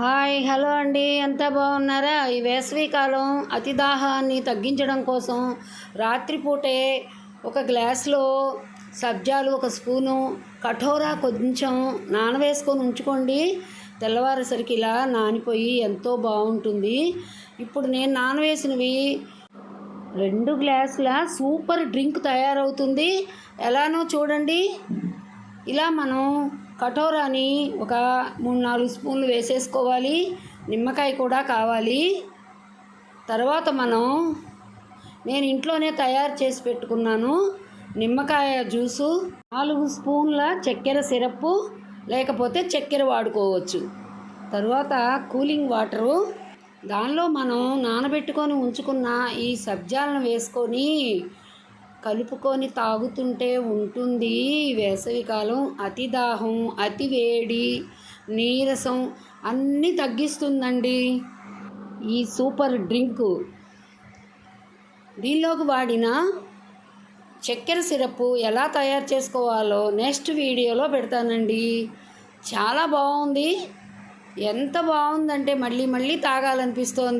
Hi hello అండి. ఎంత బాగున్నారా? ఈ వేసవికాలం అతి దాహాన్ని తగ్గించడం కోసం రాత్రిపూటే ఒక గ్లాస్లో సబ్జాలు ఒక స్పూను కఠోరా కొంచెం నానవేసుకొని ఉంచుకోండి. తెల్లవారేసరికి ఇలా నానిపోయి ఎంతో బాగుంటుంది. ఇప్పుడు నేను నానవేసినవి రెండు గ్లాసుల సూపర్ డ్రింక్ తయారవుతుంది. ఎలానో చూడండి. ఇలా మనం కటోరాని ఒక మూడు నాలుగు స్పూన్లు వేసేసుకోవాలి. నిమ్మకాయ కూడా కావాలి. తర్వాత మనం నేను ఇంట్లోనే తయారు చేసి పెట్టుకున్నాను. నిమ్మకాయ జ్యూసు నాలుగు స్పూన్ల చక్కెర సిరప్పు లేకపోతే చక్కెర వాడుకోవచ్చు. తర్వాత కూలింగ్ వాటరు. దానిలో మనం నానబెట్టుకొని ఉంచుకున్న ఈ సబ్జాలను వేసుకొని కలుపుకొని తాగుతుంటే ఉంటుంది. వేసవికాలం అతి దాహం అతి వేడి నీరసం అన్నీ తగ్గిస్తుందండి. ఈ సూపర్ డ్రింకు దీనిలోకి వాడిన చక్కెర సిరప్ ఎలా తయారు చేసుకోవాలో నెక్స్ట్ వీడియోలో పెడతానండి. చాలా బాగుంది. ఎంత బాగుందంటే మళ్ళీ మళ్ళీ తాగాలనిపిస్తోంది.